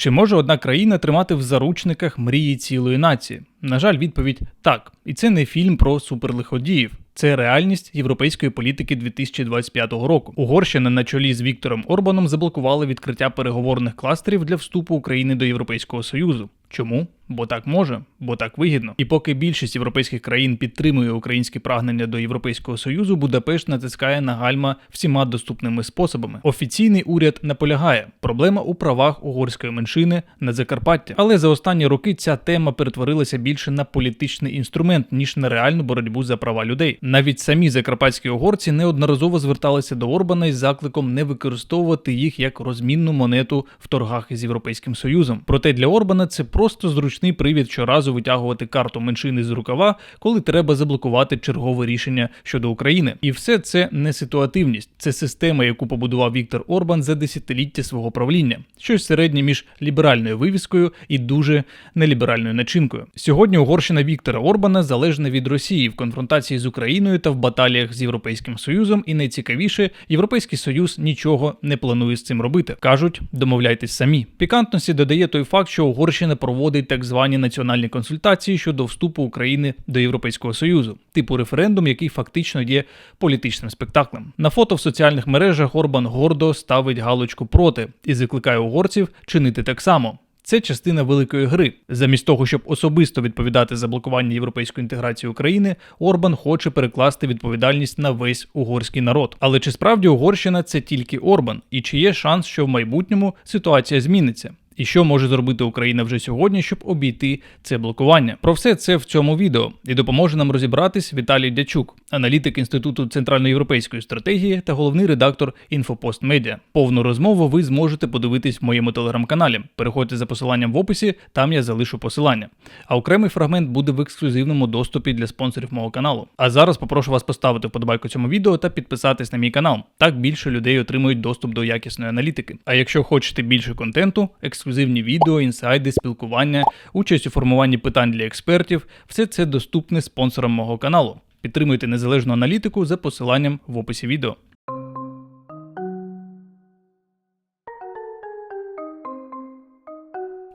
Чи може одна країна тримати в заручниках мрії цілої нації? На жаль, відповідь так. І це не фільм про суперлиходіїв. Це реальність європейської політики 2025 року. Угорщина на чолі з Віктором Орбаном заблокували відкриття переговорних кластерів для вступу України до Європейського Союзу. Чому? Бо так може, бо так вигідно. І поки більшість європейських країн підтримує українські прагнення до Європейського Союзу, Будапешт натискає на гальма всіма доступними способами. Офіційний уряд наполягає, проблема у правах угорської меншини на Закарпаття. Але за останні роки ця тема перетворилася більше на політичний інструмент ніж на реальну боротьбу за права людей. Навіть самі закарпатські угорці неодноразово зверталися до Орбана із закликом не використовувати їх як розмінну монету в торгах із європейським союзом. Проте для Орбана це просто зручний привід щоразу витягувати карту меншини з рукава, коли треба заблокувати чергове рішення щодо України. І все це не ситуативність, це система, яку побудував Віктор Орбан за десятиліття свого правління, щось середнє між ліберальною вивіскою і дуже неліберальною начинкою. Сьогодні Угорщина Віктора Орбана залежна від Росії в конфронтації з Україною та в баталіях з Європейським Союзом. І найцікавіше, Європейський Союз нічого не планує з цим робити. кажуть, домовляйтесь самі. Пікантності додає той факт, що Угорщина проводить так звані національні консультації щодо вступу України до Європейського Союзу, типу референдум, який фактично є політичним спектаклем. На фото в соціальних мережах Орбан гордо ставить галочку проти і закликає угорців чинити так само. Це частина великої гри. Замість того, щоб особисто відповідати за блокування європейської інтеграції України, Орбан хоче перекласти відповідальність на весь угорський народ. Але чи справді Угорщина це тільки Орбан? І чи є шанс, що в майбутньому ситуація зміниться? І що може зробити Україна вже сьогодні, щоб обійти це блокування? Про все це в цьому відео і допоможе нам розібратись Віталій Дячук, аналітик інституту центральноєвропейської стратегії та головний редактор Інфопост Медіа. Повну розмову ви зможете подивитись в моєму телеграм-каналі. Переходьте за посиланням в описі, там я залишу посилання. А окремий фрагмент буде в ексклюзивному доступі для спонсорів мого каналу. А зараз попрошу вас поставити вподобайку цьому відео та підписатись на мій канал. Так більше людей отримують доступ до якісної аналітики. А якщо хочете більше контенту, ексклюзивні відео, інсайди, спілкування, участь у формуванні питань для експертів, все це доступне спонсорам мого каналу. Підтримуйте незалежну аналітику за посиланням в описі відео.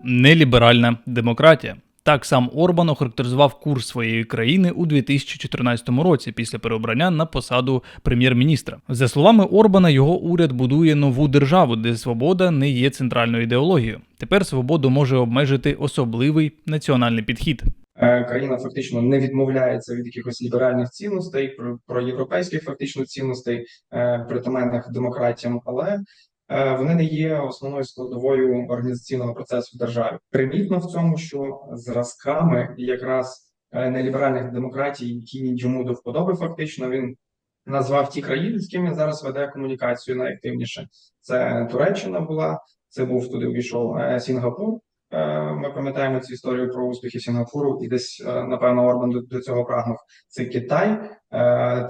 Неліберальна демократія. Так сам Орбан охарактеризував курс своєї країни у 2014 році після переобрання на посаду прем'єр-міністра. За словами Орбана, його уряд будує нову державу, де свобода не є центральною ідеологією. Тепер свободу може обмежити особливий національний підхід. Е, країна фактично не відмовляється від якихось ліберальних цінностей, про, європейських фактично цінностей, е, притаменних демократіям, але вони не є основною складовою організаційного процесу в державі. Примітно в цьому, що зразками якраз е, неліберальних демократій, які йому до вподоби, фактично він назвав ті країни, з ким він зараз веде комунікацію найактивніше. Це Туреччина була, це був туди увійшов е, Сінгапур. Е, Ми пам'ятаємо цю історію про успіхи Сінгапуру, і десь е, напевно Орбан до, цього прагнув. Це Китай, е,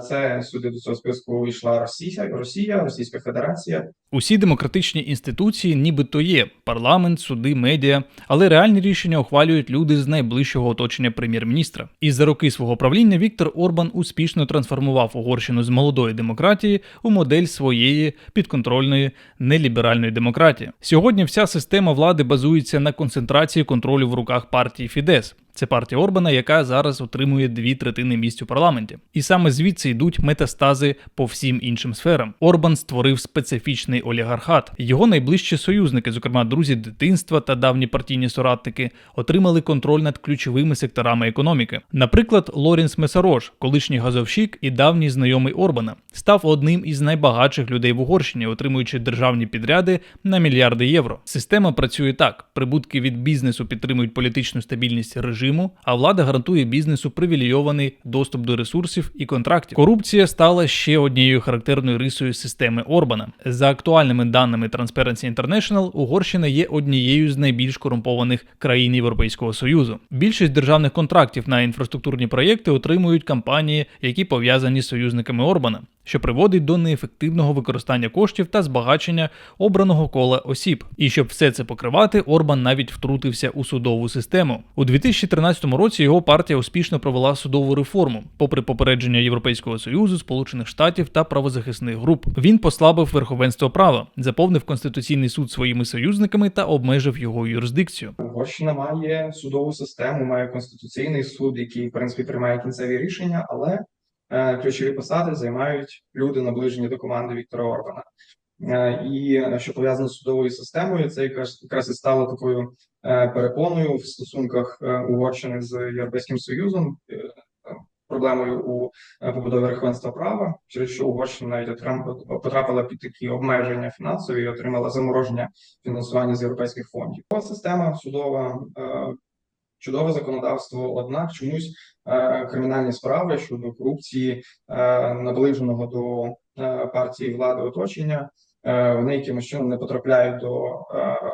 це сюди до цього списку йшла Росія, Росія, Російська Федерація. Усі демократичні інституції, нібито є парламент, суди, медіа, але реальні рішення ухвалюють люди з найближчого оточення прем'єр-міністра. І за роки свого правління Віктор Орбан успішно трансформував Угорщину з молодої демократії у модель своєї підконтрольної неліберальної демократії. Сьогодні вся система влади базується на концентрації контролю в руках партії Фідес. Це партія Орбана, яка зараз отримує дві третини місць у парламенті. І саме звідси йдуть метастази по всім іншим сферам. Орбан створив специфічний олігархат. Його найближчі союзники, зокрема друзі дитинства та давні партійні соратники, отримали контроль над ключовими секторами економіки. Наприклад, Лорінс Месарош, колишній газовщик і давній знайомий Орбана, став одним із найбагатших людей в Угорщині, отримуючи державні підряди на мільярди євро. Система працює так: прибутки від бізнесу підтримують політичну стабільність режиму режиму, а влада гарантує бізнесу привілейований доступ до ресурсів і контрактів. Корупція стала ще однією характерною рисою системи Орбана. За актуальними даними Transparency International, Угорщина є однією з найбільш корумпованих країн Європейського союзу. Більшість державних контрактів на інфраструктурні проєкти отримують компанії, які пов'язані з союзниками Орбана. Що приводить до неефективного використання коштів та збагачення обраного кола осіб. І щоб все це покривати, Орбан навіть втрутився у судову систему. У 2013 році його партія успішно провела судову реформу, попри попередження Європейського союзу, Сполучених Штатів та правозахисних груп. Він послабив верховенство права, заповнив конституційний суд своїми союзниками та обмежив його юрисдикцію. Угорщина має судову систему, має конституційний суд, який в принципі приймає кінцеві рішення, але ключові посади займають люди, наближені до команди Віктора Орбана. Е, і е, що пов'язано з судовою системою, це якраз якраз і стало такою е, перепоною в стосунках е, Угорщини з Європейським Союзом. е, е, Проблемою у е, побудові верховенства права, через що Угорщина навіть потрапила під такі обмеження фінансові і отримала замороження фінансування з європейських фондів. Система судова, е, чудове законодавство. Однак чомусь е, кримінальні справи щодо корупції е, наближеного до е, партії влади оточення. Вони якимось чином не потрапляють до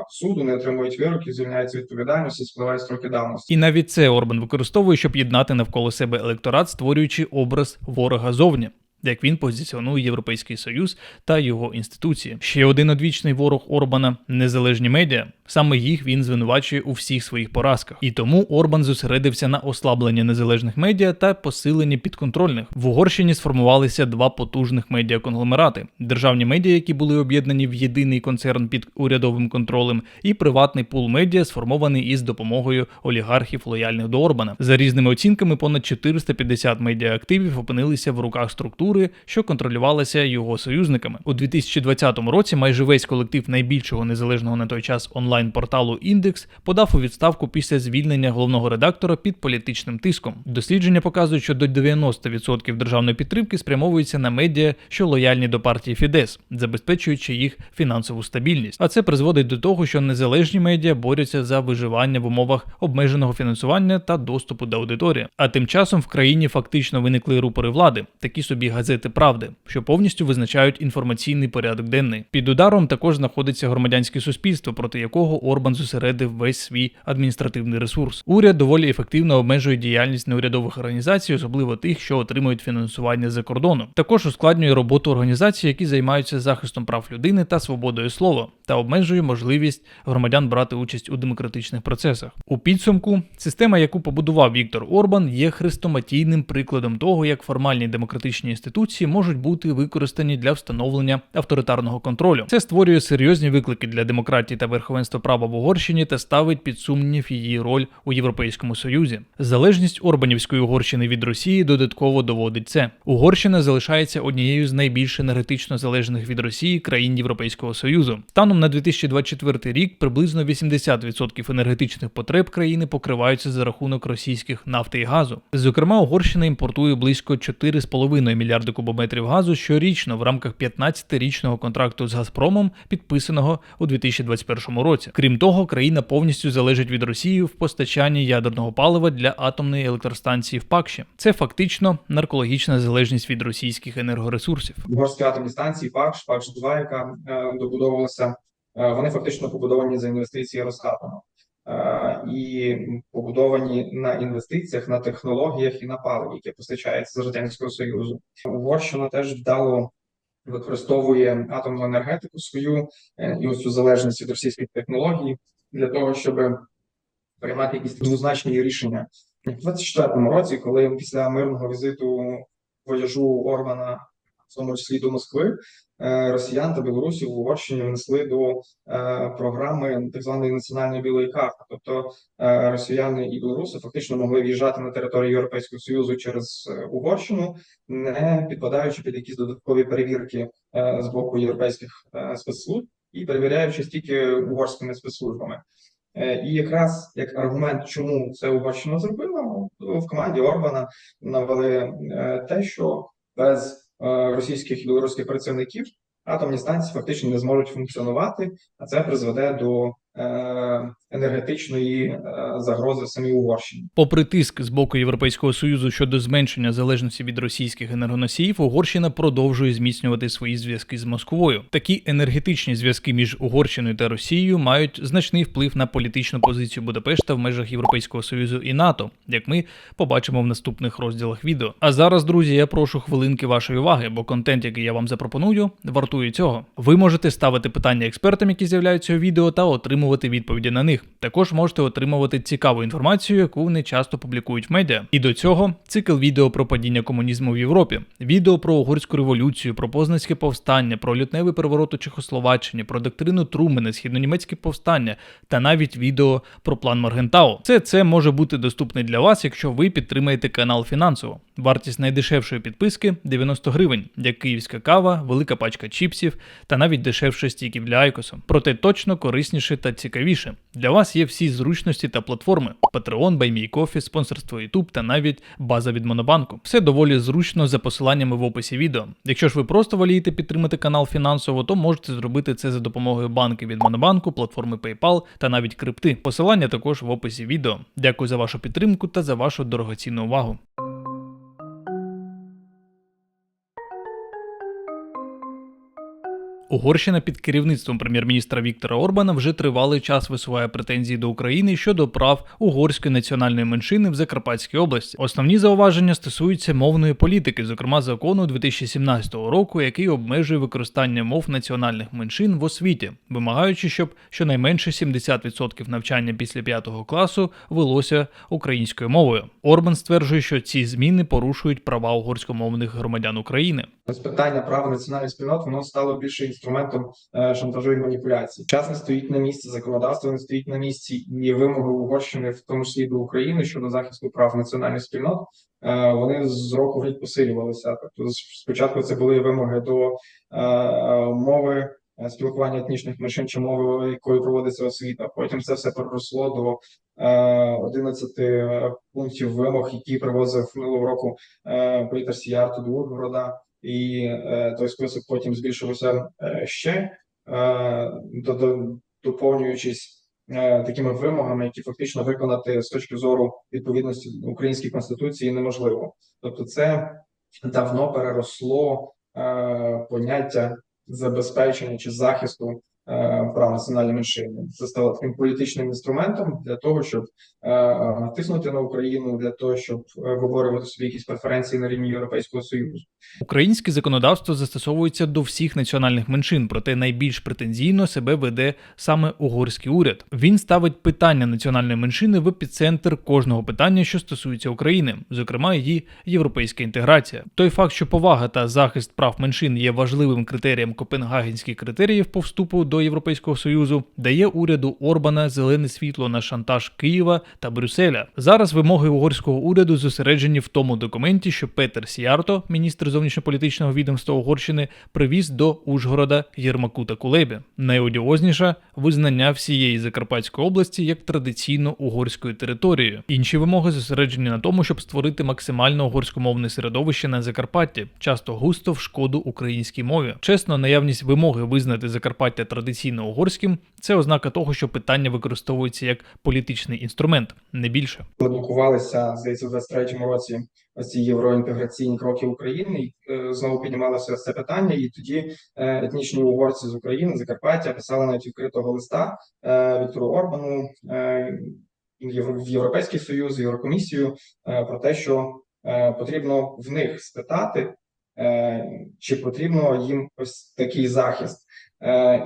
суду, не отримують вироків, звільняються відповідальності, спливають строки давності. І навіть це Орбан використовує, щоб єднати навколо себе електорат, створюючи образ ворога зовні. Як він позиціонує Європейський Союз та його інституції. Ще один одвічний ворог Орбана незалежні медіа. Саме їх він звинувачує у всіх своїх поразках. І тому Орбан зосередився на ослабленні незалежних медіа та посиленні підконтрольних. В Угорщині сформувалися два потужних медіаконгломерати: державні медіа, які були об'єднані в єдиний концерн під урядовим контролем, і приватний пул медіа, сформований із допомогою олігархів лояльних до Орбана. За різними оцінками, понад 450 медіаактивів опинилися в руках структури, що контролювалася його союзниками. У 2020 році майже весь колектив найбільшого незалежного на той час онлайн-порталу Індекс подав у відставку після звільнення головного редактора під політичним тиском. Дослідження показують, що до 90% державної підтримки спрямовується на медіа, що лояльні до партії Фідес, забезпечуючи їх фінансову стабільність. А це призводить до того, що незалежні медіа борються за виживання в умовах обмеженого фінансування та доступу до аудиторії. А тим часом в країні фактично виникли рупори влади, такі собі газети правди, що повністю визначають інформаційний порядок денний. Під ударом також знаходиться громадянське суспільство, проти якого Орбан зосередив весь свій адміністративний ресурс. Уряд доволі ефективно обмежує діяльність неурядових організацій, особливо тих, що отримують фінансування за кордону. Також ускладнює роботу організацій, які займаються захистом прав людини та свободою слова, та обмежує можливість громадян брати участь у демократичних процесах. У підсумку система, яку побудував Віктор Орбан, є хрестоматійним прикладом того, як формальні демократичні інституції можуть бути використані для встановлення авторитарного контролю. Це створює серйозні виклики для демократії та верховенства права в Угорщині та ставить під сумнів її роль у Європейському Союзі. Залежність Орбанівської Угорщини від Росії додатково доводить це. Угорщина залишається однією з найбільш енергетично залежних від Росії країн Європейського Союзу. Станом на 2024 рік приблизно 80% енергетичних потреб країни покриваються за рахунок російських нафти і газу. Зокрема, Угорщина імпортує близько 4,5 мільярди кубометрів газу щорічно в рамках 15-річного контракту з Газпромом, підписаного у 2021 році. Крім того, країна повністю залежить від Росії в постачанні ядерного палива для атомної електростанції в Пакші. Це фактично наркологічна залежність від російських енергоресурсів. Угорські атомні станції ПАКШ, ПАКШ 2 яка е, добудовувалася, е, вони фактично побудовані за інвестиції Росатому. Е, і побудовані на інвестиціях, на технологіях і на паливі, яке постачається з радянського союзу. Угорщина теж вдало використовує атомну енергетику свою е, і ось цю залежність від російських технологій для того, щоб приймати якісь двозначні рішення. У 24-му році, коли після мирного візиту вояжу Орбана, тому числі до Москви, е, росіян та білорусів в Угорщині внесли до е, програми так званої національної білої карти. Тобто е, росіяни і білоруси фактично могли в'їжджати на територію Європейського Союзу через Угорщину, не підпадаючи під якісь додаткові перевірки з боку європейських спецслужб і перевіряючись тільки угорськими спецслужбами. І якраз як аргумент, чому це Угорщина зробила, в команді Орбана навели те, що без російських і білоруських працівників атомні станції фактично не зможуть функціонувати, а це призведе до е, енергетичної е, загрози самій Угорщині. Попри тиск з боку Європейського союзу щодо зменшення залежності від російських енергоносіїв, Угорщина продовжує зміцнювати свої зв'язки з Москвою. Такі енергетичні зв'язки між Угорщиною та Росією мають значний вплив на політичну позицію Будапешта в межах Європейського союзу і НАТО, як ми побачимо в наступних розділах відео. А зараз, друзі, я прошу хвилинки вашої уваги, бо контент, який я вам запропоную, вартує цього. Ви можете ставити питання експертам, які з'являються у відео, та отримувати відповіді на них. Також можете отримувати цікаву інформацію, яку вони часто публікують в медіа. І до цього цикл відео про падіння комунізму в Європі, відео про угорську революцію, про познанське повстання, про лютневий переворот у Чехословаччині, про доктрину Трумена, східнонімецьке повстання та навіть відео про план Моргентау. Все це може бути доступне для вас, якщо ви підтримаєте канал фінансово. Вартість найдешевшої підписки 90 гривень, як київська кава, велика пачка чіпсів та навіть дешевше стіків для Айкосу. Проте точно корисніше та цікавіше. Для вас є всі зручності та платформи: Patreon, BuyMeCoffee, спонсорство YouTube та навіть база від Монобанку. Все доволі зручно за посиланнями в описі відео. Якщо ж ви просто волієте підтримати канал фінансово, то можете зробити це за допомогою банки від Монобанку, платформи PayPal та навіть крипти. Посилання також в описі відео. Дякую за вашу підтримку та за вашу дорогоцінну увагу. Угорщина під керівництвом прем'єр-міністра Віктора Орбана вже тривалий час висуває претензії до України щодо прав угорської національної меншини в Закарпатській області. Основні зауваження стосуються мовної політики, зокрема закону 2017 року, який обмежує використання мов національних меншин в освіті, вимагаючи, щоб щонайменше 70% навчання після 5 класу велося українською мовою. Орбан стверджує, що ці зміни порушують права угорськомовних громадян України. Ось питання права національних спільнот воно стало більше інструментом е, шантажу і маніпуляцій. Час не стоїть на місці, законодавство не стоїть на місці, і вимоги Угорщини, в тому числі до України щодо захисту прав національних спільнот, е, вони з року в рік посилювалися. Тобто, спочатку це були вимоги до е, мови. Спілкування етнічних меншин чи мови, якою проводиться освіта. Потім це все переросло до е, 11 пунктів вимог, які привозив минулого року Пітер Сіярто до Ужгорода і е, той список потім збільшувався е, ще, е, до- до- доповнюючись такими вимогами, які фактично виконати з точки зору відповідності українській конституції неможливо. Тобто, це давно переросло поняття забезпечення чи захисту прав національної меншини. Це стало таким політичним інструментом для того, щоб е, тиснути на Україну, для того, щоб е, виборювати собі якісь преференції на рівні Європейського союзу. Українське законодавство застосовується до всіх національних меншин, проте найбільш претензійно себе веде саме угорський уряд. Він ставить питання національної меншини в епіцентр кожного питання, що стосується України, зокрема її європейська інтеграція. Той факт, що повага та захист прав меншин є важливим критерієм Копенгагенських критеріїв по вступу до Європейського союзу, дає уряду Орбана зелене світло на шантаж Києва та Брюсселя. Зараз вимоги угорського уряду зосереджені в тому документі, що Петер Сіарто, міністр зовнішньополітичного відомства Угорщини, привіз до Ужгорода Єрмаку та Кулебі. Найодіозніше визнання всієї Закарпатської області як традиційно угорською територією. Інші вимоги зосереджені на тому, щоб створити максимально угорськомовне середовище на Закарпатті, часто густо в шкоду українській мові. Чесно, наявність вимоги визнати Закарпаття традиційно угорським це ознака того, що питання використовується як політичний інструмент, не більше. блокувалися, здається, в 23-му році оці євроінтеграційні кроки України, і, е, знову піднімалося це питання, і тоді е, етнічні угорці з України, Закарпаття, писали навіть відкритого листа е, Віктору Орбану в Європейський Союз, Єврокомісію про те, що потрібно в них спитати, чи потрібно їм ось такий захист,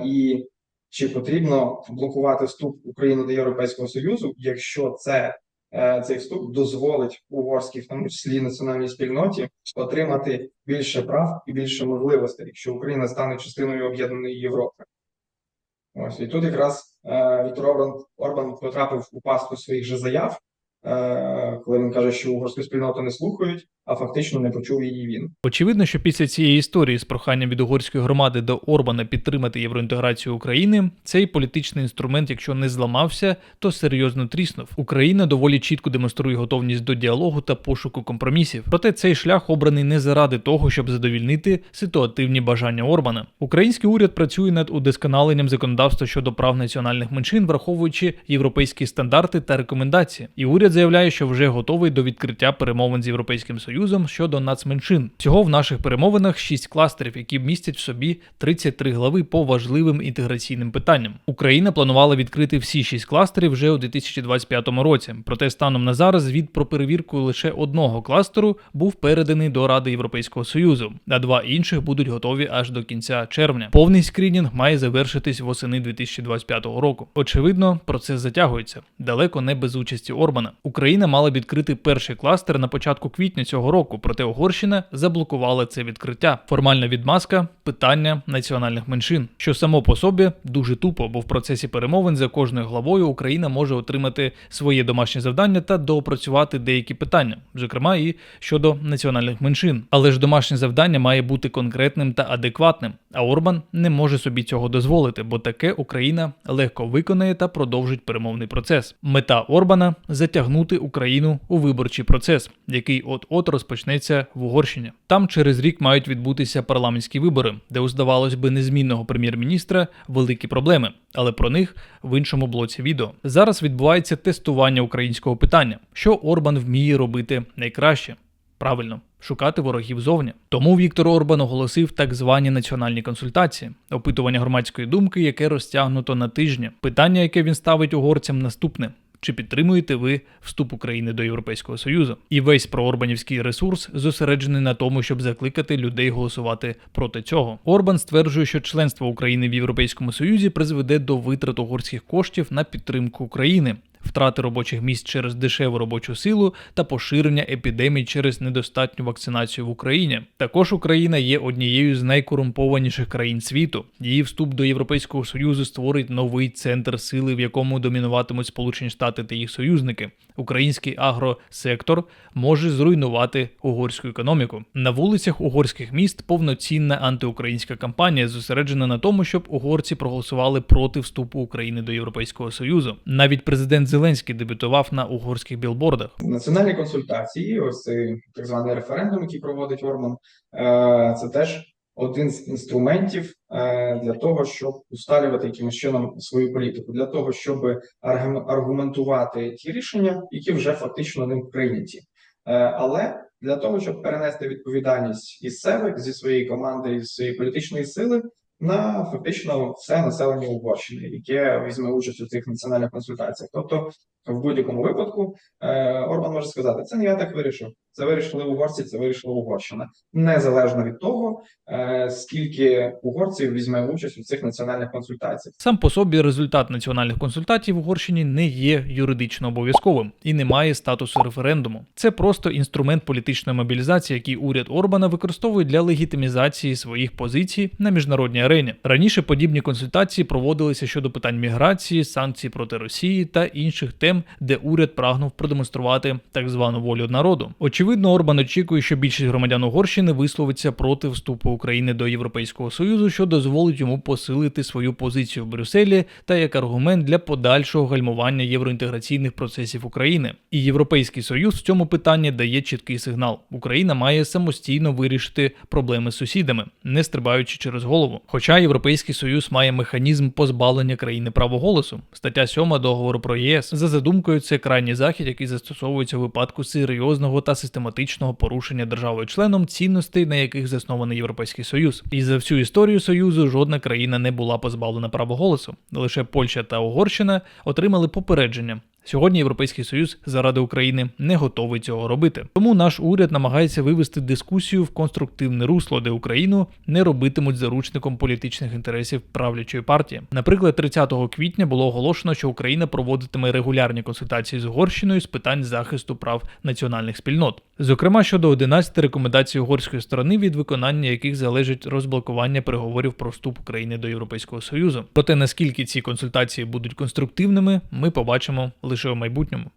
і чи потрібно блокувати вступ України до Європейського Союзу, якщо це е, цей вступ дозволить угорській, в тому числі національній спільноті, отримати більше прав і більше можливостей, якщо Україна стане частиною об'єднаної Європи. Ось і тут якраз е, Віктор Орбан, Орбан потрапив у пастку своїх же заяв, е, коли він каже, що угорську спільноту не слухають, а фактично не почув її він. Очевидно, що після цієї історії з проханням від угорської громади до Орбана підтримати євроінтеграцію України, цей політичний інструмент, якщо не зламався, то серйозно тріснув. Україна доволі чітко демонструє готовність до діалогу та пошуку компромісів. Проте цей шлях обраний не заради того, щоб задовільнити ситуативні бажання Орбана. Український уряд працює над удосконаленням законодавства щодо прав національних меншин, враховуючи європейські стандарти та рекомендації. І уряд заявляє, що вже готовий до відкриття перемовин з Європейським Союзом щодо нацменшин. Всього в наших перемовинах 6 кластерів, які містять в собі 33 глави по важливим інтеграційним питанням. Україна планувала відкрити всі 6 кластерів вже у 2025 році. Проте станом на зараз звіт про перевірку лише одного кластеру був переданий до Ради Європейського Союзу, а два інших будуть готові аж до кінця червня. Повний скрінінг має завершитись восени 2025 року. Очевидно, процес затягується далеко не без участі Орбана. Україна мала відкрити перший кластер на початку квітня цього року, проте Угорщина заблокувала це відкриття. Формальна відмазка питання національних меншин, що само по собі дуже тупо, бо в процесі перемовин за кожною главою Україна може отримати своє домашнє завдання та доопрацювати деякі питання, зокрема і щодо національних меншин. Але ж домашнє завдання має бути конкретним та адекватним. А Орбан не може собі цього дозволити, бо таке Україна легко виконає та продовжить перемовний процес. Мета Орбана затягнути Україну у виборчий процес, який от-от розпочнеться в Угорщині. Там через рік мають відбутися парламентські вибори, де у здавалось би незмінного прем'єр-міністра великі проблеми, але про них в іншому блоці відео. Зараз відбувається тестування українського питання, що Орбан вміє робити найкраще. Правильно, шукати ворогів зовні. Тому Віктор Орбан оголосив так звані національні консультації, опитування громадської думки, яке розтягнуто на тижні. Питання, яке він ставить угорцям, наступне. Чи підтримуєте ви вступ України до Європейського Союзу? І весь проорбанівський ресурс зосереджений на тому, щоб закликати людей голосувати проти цього. Орбан стверджує, що членство України в Європейському Союзі призведе до витрат угорських коштів на підтримку України. Втрати робочих місць через дешеву робочу силу та поширення епідемій через недостатню вакцинацію в Україні. Також Україна є однією з найкорумпованіших країн світу. Її вступ до Європейського союзу створить новий центр сили, в якому домінуватимуть Сполучені Штати та їх союзники. Український агросектор може зруйнувати угорську економіку. На вулицях угорських міст повноцінна антиукраїнська кампанія зосереджена на тому, щоб угорці проголосували проти вступу України до Європейського союзу. Навіть президент Зеленський дебютував на угорських білбордах. Національні консультації, ось цей так званий референдум, який проводить Орман, е, це теж один з інструментів е, для того, щоб усталювати якимось чином свою політику, для того, щоб аргум- аргументувати ті рішення, які вже фактично ним прийняті. Е, Але для того, щоб перенести відповідальність із себе, зі своєї команди, із своєї політичної сили на фактично все населення Угорщини, яке візьме участь у цих національних консультаціях. Тобто, в будь-якому випадку е, Орбан може сказати: це не я так вирішив. Це вирішили угорці, це вирішила Угорщина, незалежно від того, е, скільки угорців візьме участь у цих національних консультаціях. Сам по собі результат національних консультацій в Угорщині не є юридично обов'язковим і не має статусу референдуму. Це просто інструмент політичної мобілізації, який уряд Орбана використовує для легітимізації своїх позицій на міжнародній арені. Раніше подібні консультації проводилися щодо питань міграції, санкцій проти Росії та інших тем, де уряд прагнув продемонструвати так звану волю народу. Очевидно, Орбан очікує, що більшість громадян Угорщини висловиться проти вступу України до Європейського Союзу, що дозволить йому посилити свою позицію в Брюсселі та як аргумент для подальшого гальмування євроінтеграційних процесів України. І Європейський Союз в цьому питанні дає чіткий сигнал: Україна має самостійно вирішити проблеми з сусідами, не стрибаючи через голову. Хоча Європейський Союз має механізм позбавлення країни права голосу, стаття 7 договору про ЄС. За задумкою, це крайній захід, який застосовується у випадку серйозного та систематичного порушення державою-членом цінностей, на яких заснований Європейський Союз. І за всю історію Союзу жодна країна не була позбавлена права голосу. Лише Польща та Угорщина отримали попередження. Сьогодні Європейський Союз заради України не готовий цього робити. Тому наш уряд намагається вивести дискусію в конструктивне русло, де Україну не робитимуть заручником політичних інтересів правлячої партії. Наприклад, 30 квітня було оголошено, що Україна проводитиме регулярні консультації з Угорщиною з питань захисту прав національних спільнот, зокрема щодо 11 рекомендацій угорської сторони, від виконання яких залежить розблокування переговорів про вступ України до Європейського Союзу. Проте наскільки ці консультації будуть конструктивними, ми побачимо лише лише у майбутньому.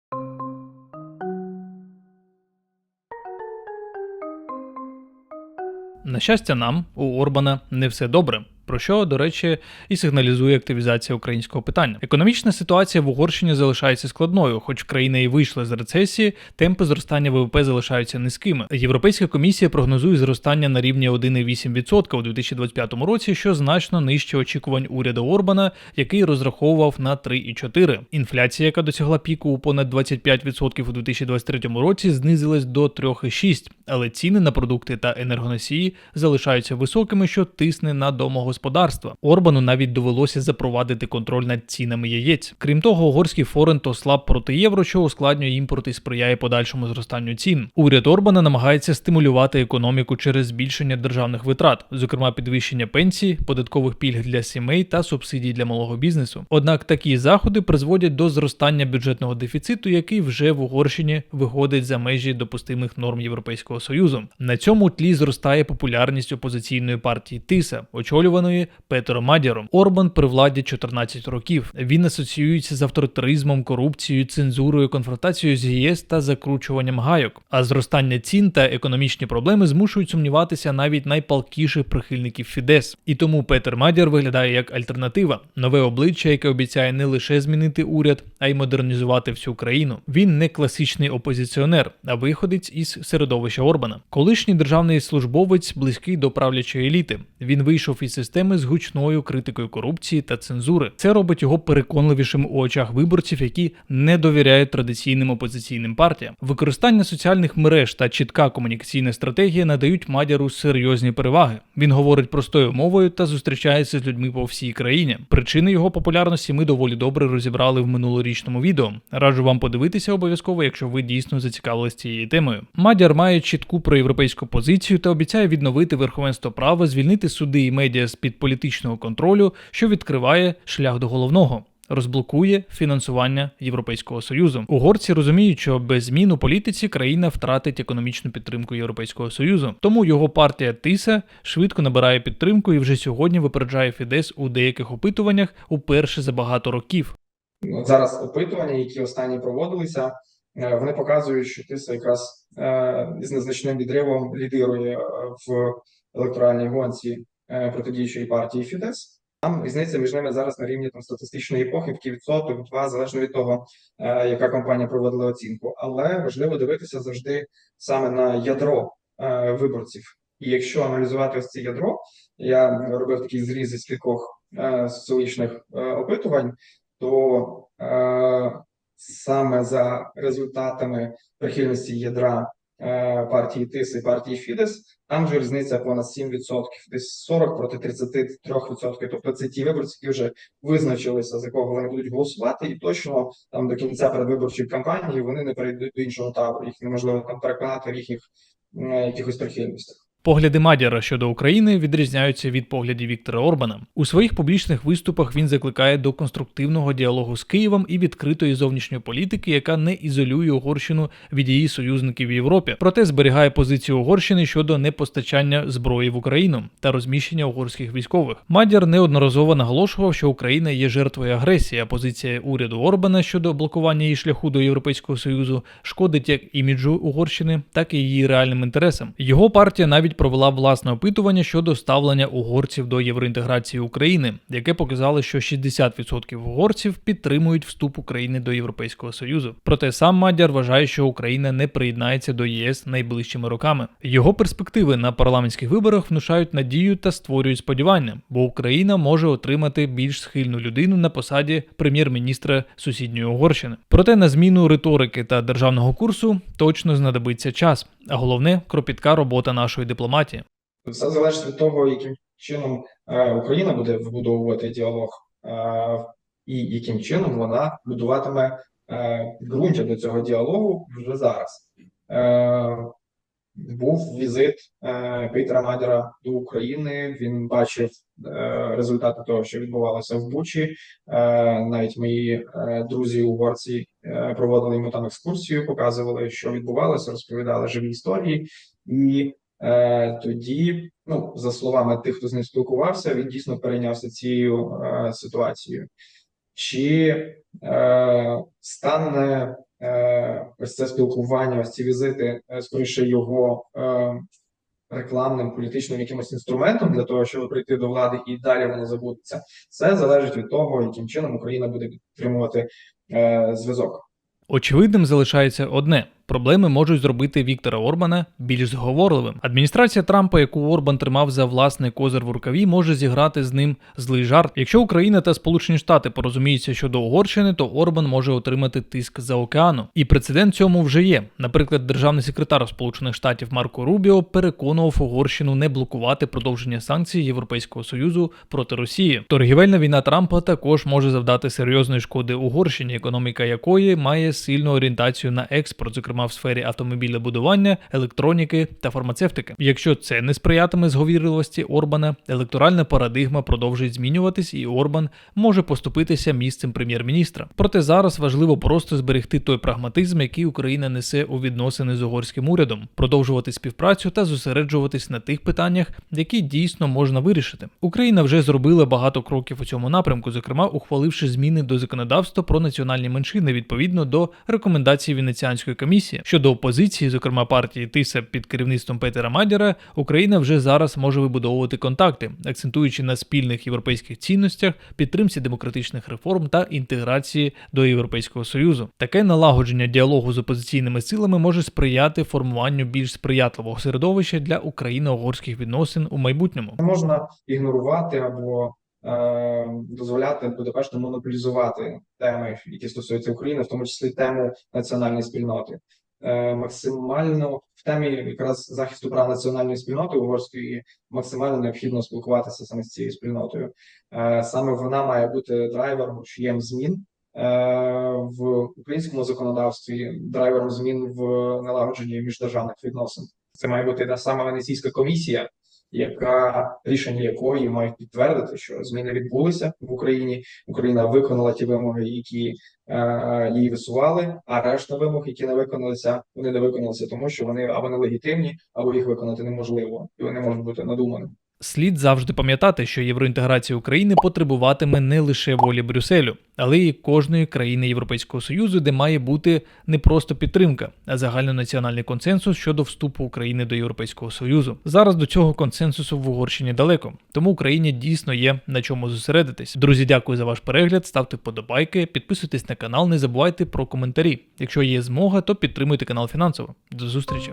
На щастя, нам у Орбана не все добре. Про що, до речі, і сигналізує активізація українського питання. Економічна ситуація в Угорщині залишається складною, хоч країна і вийшла з рецесії, темпи зростання ВВП залишаються низькими. Європейська комісія прогнозує зростання на рівні 1,8% у 2025 році, що значно нижче очікувань уряду Орбана, який розраховував на 3,4%. Інфляція, яка досягла піку у понад 25% у 2023 році, знизилась до 3,6%, але ціни на продукти та енергоносії залишаються високими, що тисне на домогосподарство господарства. Орбану навіть довелося запровадити контроль над цінами яєць. Крім того, угорський форен то слаб проти євро, що ускладнює імпорт і сприяє подальшому зростанню цін. Уряд Орбана намагається стимулювати економіку через збільшення державних витрат, зокрема підвищення пенсій, податкових пільг для сімей та субсидій для малого бізнесу. Однак такі заходи призводять до зростання бюджетного дефіциту, який вже в Угорщині виходить за межі допустимих норм Європейського союзу. На цьому тлі зростає популярність опозиційної партії Тиса, очолюваної Петером Мадяром. Орбан при владі 14 років. Він асоціюється з авторитаризмом, корупцією, цензурою, конфронтацією з ЄС та закручуванням гайок. А зростання цін та економічні проблеми змушують сумніватися навіть найпалкіших прихильників Фідес. І тому Петер Мадяр виглядає як альтернатива, нове обличчя, яке обіцяє не лише змінити уряд, а й модернізувати всю країну. Він не класичний опозиціонер, а виходець із середовища Орбана. Колишній державний службовець близький до правлячої еліти. Він вийшов із системи з гучною критикою корупції та цензури. Це робить його переконливішим у очах виборців, які не довіряють традиційним опозиційним партіям. Використання соціальних мереж та чітка комунікаційна стратегія надають Мадяру серйозні переваги. Він говорить простою мовою та зустрічається з людьми по всій країні. Причини його популярності ми доволі добре розібрали в минулорічному відео. Раджу вам подивитися обов'язково, якщо ви дійсно зацікавились цією темою. Мадяр має чітку проєвропейську позицію та обіцяє відновити верховенство права, звільнити суди і медіа з під політичного контролю, що відкриває шлях до головного. Розблокує фінансування Європейського союзу. Угорці розуміють, що без змін у політиці країна втратить економічну підтримку Європейського союзу. Тому його партія Тиса швидко набирає підтримку і вже сьогодні випереджає Фідес у деяких опитуваннях уперше за багато років. Зараз опитування, які останні проводилися, е, вони показують, що Тиса якраз е, з незначним відривом лідирує е, в електоральній гонці протидіючої партії Фідес. Там різниця між ними зараз на рівні там статистичної в відсоток, два, залежно від того, е, яка компанія проводила оцінку. Але важливо дивитися завжди саме на ядро е, виборців. І якщо аналізувати ось це ядро, я робив такий зріз із кількох е, соціологічних е, опитувань, то е, саме за результатами прихильності ядра е, партії ТИС і партії Фідес, там вже різниця понад 7%, десь 40 проти 33%. Тобто це ті виборці, які вже визначилися, за кого вони будуть голосувати, і точно там до кінця передвиборчої кампанії вони не перейдуть до іншого табору. Їх неможливо там переконати в їхніх е, якихось прихильностях. Погляди Мадяра щодо України відрізняються від поглядів Віктора Орбана. У своїх публічних виступах він закликає до конструктивного діалогу з Києвом і відкритої зовнішньої політики, яка не ізолює Угорщину від її союзників в Європі, проте зберігає позицію Угорщини щодо непостачання зброї в Україну та розміщення угорських військових. Мадяр неодноразово наголошував, що Україна є жертвою агресії, а позиція уряду Орбана щодо блокування її шляху до Європейського союзу шкодить як іміджу Угорщини, так і її реальним інтересам. Його партія навіть провела власне опитування щодо ставлення угорців до євроінтеграції України, яке показало, що 60% угорців підтримують вступ України до Європейського союзу. Проте сам Мадяр вважає, що Україна не приєднається до ЄС найближчими роками. Його перспективи на парламентських виборах внушають надію та створюють сподівання, бо Україна може отримати більш схильну людину на посаді прем'єр-міністра сусідньої Угорщини. Проте на зміну риторики та державного курсу точно знадобиться час, а головне кропітка робота нашої дипломатії. Все залежить від того, яким чином е, Україна буде вибудовувати діалог, е, і яким чином вона будуватиме е, ґрунтя до цього діалогу вже зараз. Був візит Пітера Мадяра до України. Він бачив результати того, що відбувалося в Бучі. Навіть мої друзі угорці проводили йому там екскурсію, показували, що відбувалося, розповідали живі історії. І тоді, ну за словами тих, хто з ним спілкувався, він дійсно перейнявся цією е, ситуацією. Чи е, стане е, ось це спілкування, ось ці візити, е, скоріше його е, рекламним політичним якимось інструментом для того, щоб прийти до влади і далі воно забудеться. Це залежить від того, яким чином Україна буде підтримувати е, зв'язок. Очевидним залишається одне: проблеми можуть зробити Віктора Орбана більш зговорливим. Адміністрація Трампа, яку Орбан тримав за власний козир в рукаві, може зіграти з ним злий жарт. Якщо Україна та Сполучені Штати порозуміються щодо Угорщини, то Орбан може отримати тиск за океану. І прецедент цьому вже є. Наприклад, державний секретар Сполучених Штатів Марко Рубіо переконував Угорщину не блокувати продовження санкцій Європейського союзу проти Росії. Торгівельна війна Трампа також може завдати серйозної шкоди Угорщині, економіка якої має сильну орієнтацію на експорт, зокрема в сфері автомобілебудування, електроніки та фармацевтики. Якщо це не сприятиме зговірливості Орбана, електоральна парадигма продовжить змінюватись, і Орбан може поступитися місцем прем'єр-міністра. Проте зараз важливо просто зберегти той прагматизм, який Україна несе у відносини з угорським урядом, продовжувати співпрацю та зосереджуватись на тих питаннях, які дійсно можна вирішити. Україна вже зробила багато кроків у цьому напрямку, зокрема ухваливши зміни до законодавства про національні меншини відповідно до рекомендацій Венеціанської комісії щодо опозиції, зокрема партії Тиса під керівництвом Петера Мадяра, Україна вже зараз може вибудовувати контакти, акцентуючи на спільних європейських цінностях, підтримці демократичних реформ та інтеграції до Європейського союзу. Таке налагодження діалогу з опозиційними силами може сприяти формуванню більш сприятливого середовища для україно-угорських відносин у майбутньому. Можна ігнорувати або е, дозволяти Будапешту монополізувати теми, які стосуються України, в тому числі тему національної спільноти. Е, максимально в темі якраз захисту прав національної спільноти угорської максимально необхідно спілкуватися саме з цією спільнотою. Е, саме вона має бути драйвером рушієм змін е, в українському законодавстві, драйвером змін в налагодженні міждержавних відносин. Це має бути та сама Венеційська комісія, яка рішення якої мають підтвердити, що зміни відбулися в Україні. Україна виконала ті вимоги, які е, її висували. А решта вимог, які не виконалися, вони не виконалися, тому що вони або нелегітимні, або їх виконати неможливо, і вони можуть бути надуманими. Слід завжди пам'ятати, що євроінтеграція України потребуватиме не лише волі Брюсселю, але й кожної країни Європейського Союзу, де має бути не просто підтримка, а загальнонаціональний консенсус щодо вступу України до Європейського Союзу. Зараз до цього консенсусу в Угорщині далеко, тому Україні дійсно є на чому зосередитись. Друзі, дякую за ваш перегляд. Ставте вподобайки, підписуйтесь на канал, не забувайте про коментарі. Якщо є змога, то підтримуйте канал фінансово. До зустрічі!